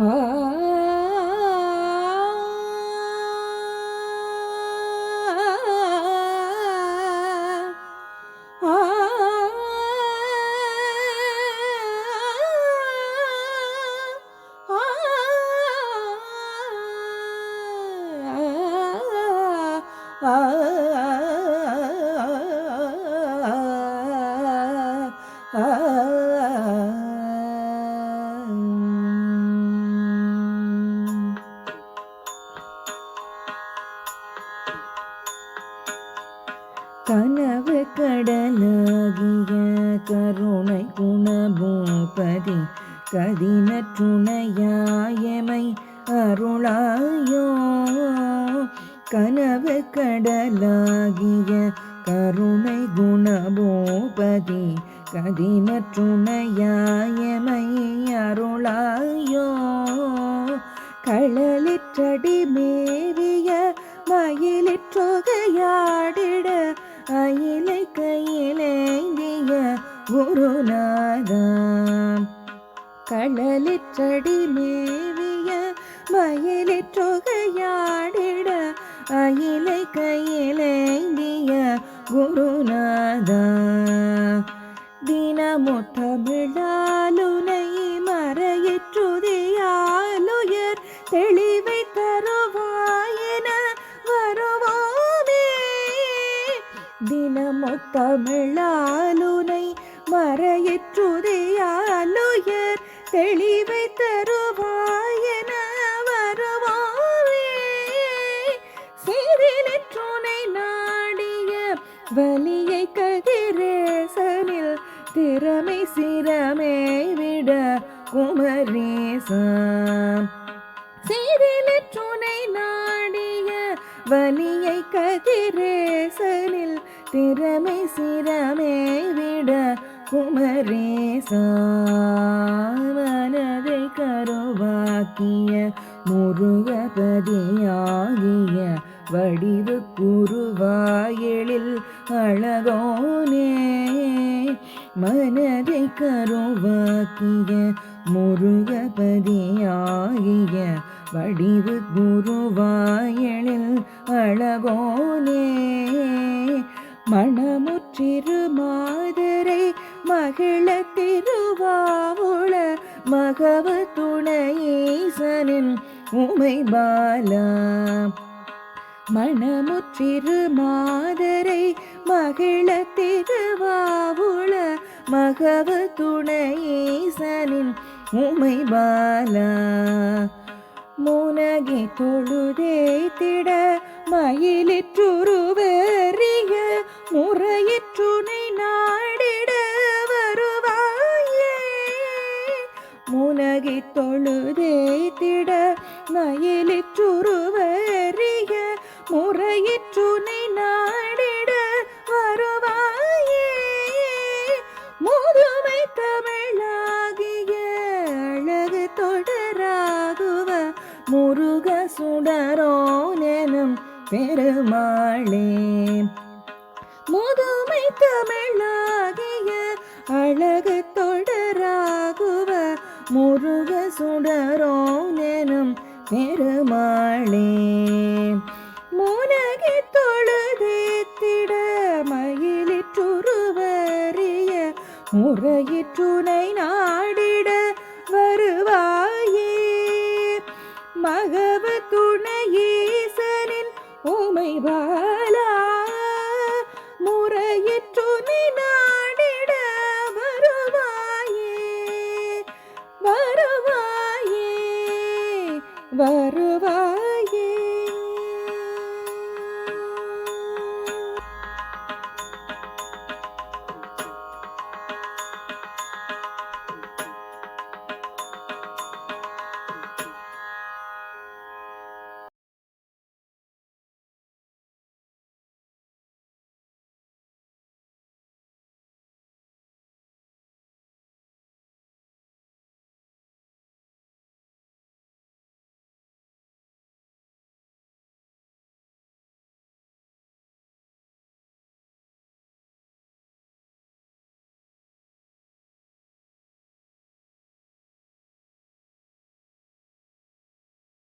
Oh uh -huh. கனவு கடலாகிய கருணை குணபூபதி கதினற்றுணையாயமை அருளாயோ. கனவு கடலாகிய கருணை குணபூபதி கதினற்றுணையாயமை அருளாயோ. களலிற்றடி மேவிய மயிலிற்றொகையா அயிலை கையிலேந்திய குருநாதா கடலிற்றடி மேவிய மயிலிற்றொகையாடிட அயிலை கையிலேந்திய குருநாதா தினமுத்தமிழாலுனை தெளிவை தருவாயன வருவாரே சிறிலற்றுனை நாடிய வலியை கதிரேசனில் திறமை சிரமே விட குமரேசம் சிறிலற்றுனை நாடிய வலியை கதிரேசனில் திறமை சிரமே விட குமரேசா மனதை கருவாக்கிய முருகபதியாகிய வடிவு குருவாயெழில் அழகோனே. மனதை கருவாக்கிய முருகபதியாகிய வடிவு குருவாயெழில் அழகோனே. மணமுற்றிருமாய் மகிழ திருவாவுள மகவ துணையீசனின் உமை பாலா. மணமுற்றிரு மாதரை மகிழ திருவாவுள மகவ துணையீசனின் உமை பாலா. முனகி தொழுதே திட மயிலிற்றுருவறிய முறையிற்றுனை மயிலிற்றுருவறிய முறையிற்றுனை நாடிட வருவாயே. முதுமை தமிழாகிய அழகு தொடராகுவ முருக சுடரோனெனும் பெருமாளே. முதுமை தமிழாகிய அழகு தொடராகுவ முருக சுடரோ பெருமாளே முனகி தொழுதேத்திட மயிலிற்றுருவறிய முறையிற்றுனை நாடிட வருவாயே. மகவ துணையீசனின் உமை பாலா வருவாயே வருவாயே வரு